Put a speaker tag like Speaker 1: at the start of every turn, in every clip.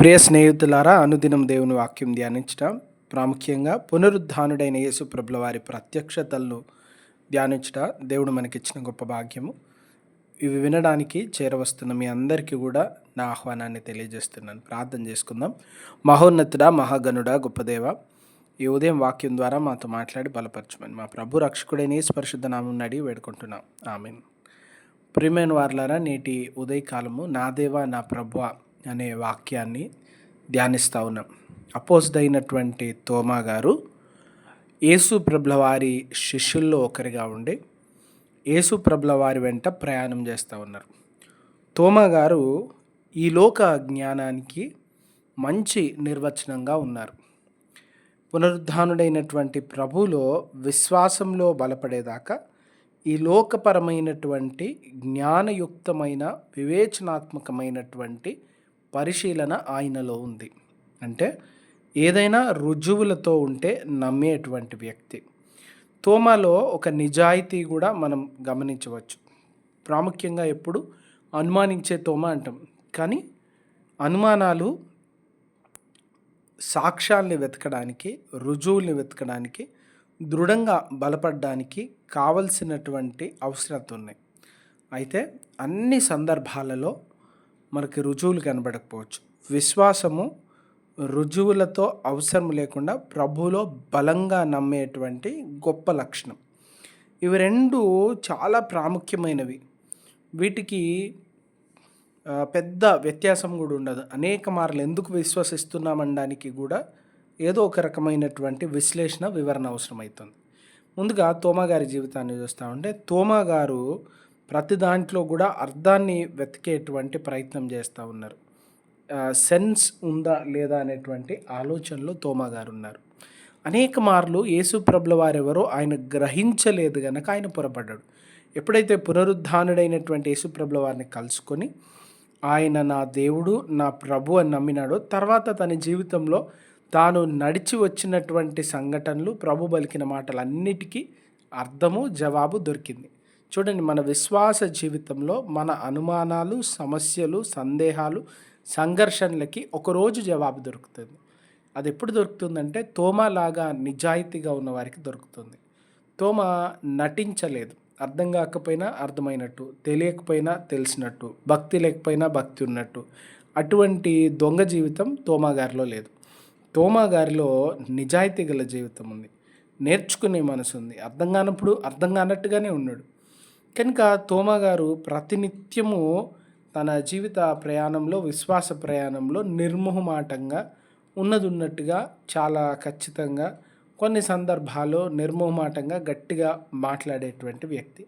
Speaker 1: ప్రియ స్నేహితులారా అనుదినం దేవుని వాక్యం ధ్యానించడం ప్రాముఖ్యంగా పునరుద్ధానుడైన యేసు ప్రభుల వారి ప్రత్యక్షతలను ధ్యానించడం దేవుడు మనకిచ్చిన గొప్ప భాగ్యము. ఇవి వినడానికి చేరవస్తున్న మీ అందరికీ కూడా నా ఆహ్వానాన్ని తెలియజేస్తున్నాను. ప్రార్థన చేసుకుందాం. మహోన్నతుడ మహాగనుడ గొప్పదేవ ఈ ఉదయం వాక్యం ద్వారా మాతో మాట్లాడి బలపరచమని మా ప్రభు రక్షకుడైన స్పర్శుద్ధ నామం అడిగి వేడుకుంటున్నాం. ఆమెన్. ప్రియమైన వార్లారా నేటి ఉదయకాలము నా దేవా నా ప్రభు అనే వాక్యాన్ని ధ్యానిస్తూ ఉన్నాం. అపోజ్డ్ అయినటువంటి తోమా గారు యేసు ప్రభుల వారి శిష్యుల్లో ఒకరిగా ఉండి యేసు ప్రభుల వారి వెంట ప్రయాణం చేస్తూ ఉన్నారు. తోమా గారు ఈ లోక జ్ఞానానికి మంచి నిర్వచనంగా ఉన్నారు. పునరుద్ధానుడైనటువంటి ప్రభులో విశ్వాసంలో బలపడేదాకా ఈ లోకపరమైనటువంటి జ్ఞానయుక్తమైన వివేచనాత్మకమైనటువంటి పరిశీలన ఆయనలో ఉంది. అంటే ఏదైనా రుజువులతో ఉంటే నమ్మేటువంటి వ్యక్తి. తోమాలో ఒక నిజాయితీ కూడా మనం గమనించవచ్చు. ప్రాముఖ్యంగా ఎప్పుడు అనుమానించే తోమ అంటాం. కానీ అనుమానాలు సాక్ష్యాల్ని వెతకడానికి రుజువుల్ని వెతకడానికి దృఢంగా బలపడడానికి కావలసినటువంటి అవసరత ఉన్నాయి అయితే అన్ని సందర్భాలలో మనకి రుజువులు కనబడకపోవచ్చు. విశ్వాసము రుజువులతో అవసరం లేకుండా ప్రభులో బలంగా నమ్మేటువంటి గొప్ప లక్షణం. ఇవి రెండు చాలా ప్రాముఖ్యమైనవి. వీటికి పెద్ద వ్యత్యాసం కూడా ఉండదు. అనేక మార్లు ఎందుకు విశ్వసిస్తున్నామనడానికి కూడా ఏదో ఒక రకమైనటువంటి విశ్లేషణ వివరణ అవసరమవుతుంది. ముందుగా తోమగారి జీవితాన్ని చూస్తూ ఉంటే తోమాగారు గారు ప్రతి దాంట్లో కూడా అర్థాన్ని వెతికేటువంటి ప్రయత్నం చేస్తూ ఉన్నారు. సెన్స్ ఉందా లేదా అనేటువంటి ఆలోచనలో తోమా గారు ఉన్నారు. అనేక మార్లు యేసుప్రభుల వారెవరో ఆయన గ్రహించలేదు గనక ఆయన పొరపడ్డాడు. ఎప్పుడైతే పునరుద్ధానుడైనటువంటి యేసుప్రభుల వారిని కలుసుకొని ఆయన నా దేవుడు నా ప్రభు అని నమ్మినాడో తర్వాత తన జీవితంలో తాను నడిచి వచ్చినటువంటి సంఘటనలు ప్రభు పలికిన మాటలన్నిటికీ అర్థము జవాబు దొరికింది. చూడండి మన విశ్వాస జీవితంలో మన అనుమానాలు సమస్యలు సందేహాలు సంఘర్షణలకి ఒకరోజు జవాబు దొరుకుతుంది. అది ఎప్పుడు దొరుకుతుందంటే తోమలాగా నిజాయితీగా ఉన్న వారికి దొరుకుతుంది. తోమ నటించలేదు. అర్థం కాకపోయినా అర్థమైనట్టు తెలియకపోయినా తెలిసినట్టు భక్తి లేకపోయినా భక్తి ఉన్నట్టు. అటువంటి దొంగ జీవితం తోమా గారిలో లేదు. తోమా గారిలో నిజాయితీ గల జీవితం ఉంది. నేర్చుకునే మనసు ఉంది. అర్థం కానప్పుడు అర్థం కానట్టుగానే ఉన్నాడు. కనుక తోమా గారు ప్రతినిత్యము తన జీవిత ప్రయాణంలో విశ్వాస ప్రయాణంలో నిర్మోహమాటంగా ఉన్నదున్నట్టుగా చాలా ఖచ్చితంగా కొన్ని సందర్భాల్లో నిర్మోహమాటంగా గట్టిగా మాట్లాడేటువంటి వ్యక్తి.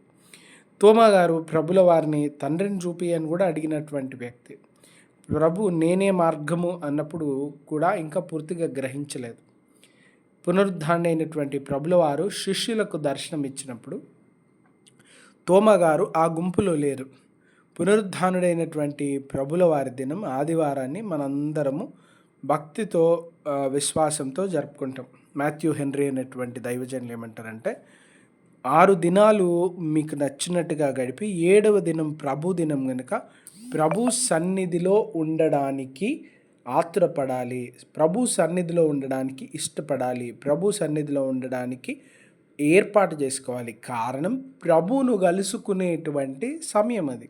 Speaker 1: తోమా గారు ప్రభుల వారిని తండ్రిని చూపి అని కూడా అడిగినటువంటి వ్యక్తి. ప్రభు నేనే మార్గము అన్నప్పుడు కూడా ఇంకా పూర్తిగా గ్రహించలేదు. పునరుద్ధారణ అయినటువంటి ప్రభుల వారు శిష్యులకు దర్శనం ఇచ్చినప్పుడు తోమగారు ఆ గుంపులో లేరు. పునరుద్ధానుడైనటువంటి ప్రభుల వారి దినం ఆదివారాన్ని మనందరము భక్తితో విశ్వాసంతో జరుపుకుంటాం. మాథ్యూ హెన్రీ అనేటువంటి దైవజనులు ఏమంటారంటే ఆరు దినాలు మీకు నచ్చినట్టుగా గడిపి ఏడవ దినం ప్రభు దినం కనుక ప్రభు సన్నిధిలో ఉండడానికి ఆతురపడాలి ప్రభు సన్నిధిలో ఉండడానికి ఇష్టపడాలి. ప్రభు సన్నిధిలో ఉండడానికి ఏర్పాటు చేసుకోవాలి. కారణం ప్రభువును కలుసుకునేటువంటి సమయం అది.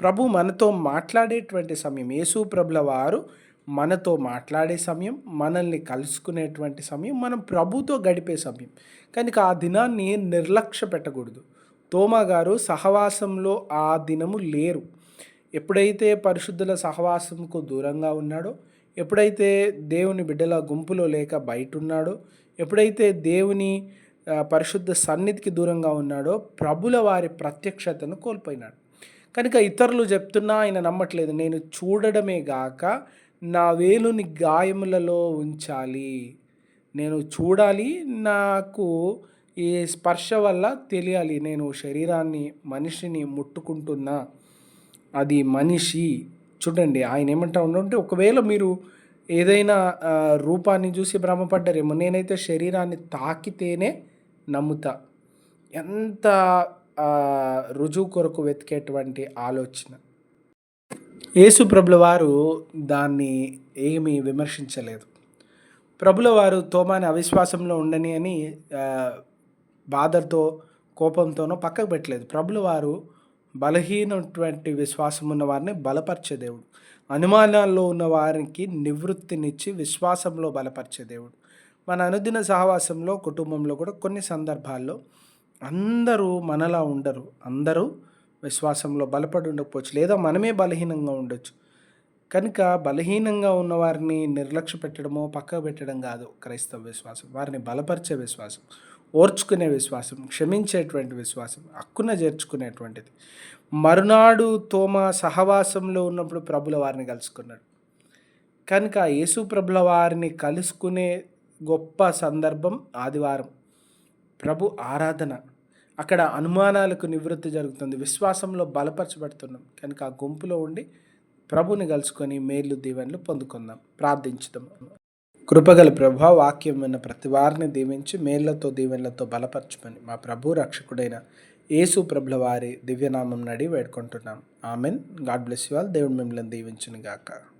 Speaker 1: ప్రభు మనతో మాట్లాడేటువంటి సమయం. యేసు ప్రభుల వారు మనతో మాట్లాడే సమయం మనల్ని కలుసుకునేటువంటి సమయం మనం ప్రభుతో గడిపే సమయం. కనుక ఆ దినాన్ని నిర్లక్ష్య పెట్టకూడదు. తోమా గారు సహవాసంలో ఆ దినము లేరు. ఎప్పుడైతే పరిశుద్ధుల సహవాసంకు దూరంగా ఉన్నాడో ఎప్పుడైతే దేవుని బిడ్డల గుంపులో లేక బయట ఉన్నాడో ఎప్పుడైతే దేవుని పరిశుద్ధ సన్నిధికి దూరంగా ఉన్నాడో ప్రభుల వారి ప్రత్యక్షతను కోల్పోయినాడు. కనుక ఇతరులు చెప్తున్నా ఆయన నమ్మట్లేదు. నేను చూడడమే గాక నా వేలుని గాయములలో ఉంచాలి. నేను చూడాలి నాకు ఈ స్పర్శ వల్ల తెలియాలి. నేను శరీరాన్ని మనిషిని ముట్టుకుంటున్నా. అది మనిషి. చూడండి ఆయన ఏమంటా ఉండంటే ఒకవేళ మీరు ఏదైనా రూపాన్ని చూసి భ్రమపడ్డారేమో నేనైతే శరీరాన్ని తాకితేనే నమ్ముతా. ఎంత రుజువు కొరకు వెతికేటువంటి ఆలోచన. యేసు ప్రభుల వారు దాన్ని ఏమీ విమర్శించలేదు. ప్రభుల వారు తోమాని అవిశ్వాసంలో ఉండని అని బాధతో కోపంతోనో పక్కకు పెట్టలేదు. ప్రభుల వారు బలహీనటువంటి విశ్వాసం ఉన్న వారిని బలపరిచే దేవుడు. అనుమానాల్లో ఉన్న వారికి నివృత్తినిచ్చి విశ్వాసంలో బలపరిచే దేవుడు. మన అనుదిన సహవాసంలో కుటుంబంలో కూడా కొన్ని సందర్భాల్లో అందరూ మనలా ఉండరు. అందరూ విశ్వాసంలో బలపడి ఉండకపోవచ్చు. లేదా మనమే బలహీనంగా ఉండొచ్చు. కనుక బలహీనంగా ఉన్న వారిని నిర్లక్ష్య పెట్టడమో పక్కకు పెట్టడం కాదు క్రైస్తవ విశ్వాసం. వారిని బలపరిచే విశ్వాసం ఓర్చుకునే విశ్వాసం క్షమించేటువంటి విశ్వాసం హక్కున చేర్చుకునేటువంటిది. మరునాడు తోమ సహవాసంలో ఉన్నప్పుడు ప్రభుల వారిని కలుసుకున్నాడు కనుక యేసు ప్రభుల వారిని కలుసుకునే గొప్ప సందర్భం ఆదివారం. ప్రభు ఆరాధన. అక్కడ అనుమానాలకు నివృత్తి జరుగుతుంది. విశ్వాసంలో బలపరచబడుతున్నాం. కనుక ఆ గుంపులో ఉండి ప్రభుని కలుసుకొని మేలు దీవెనలు పొందుకుందాం. ప్రార్థించుదాం. కృపగల ప్రభా వాక్యం విన్న ప్రతి వారిని దీవించి మేళ్ళతో దీవెనలతో బలపరచమని మా ప్రభు రక్షకుడైన యేసు ప్రభుల వారి దివ్యనామం నడి వేడుకుంటున్నాం. Amen. God bless you all. దేవుడు మిమ్మల్ని దీవించును గాక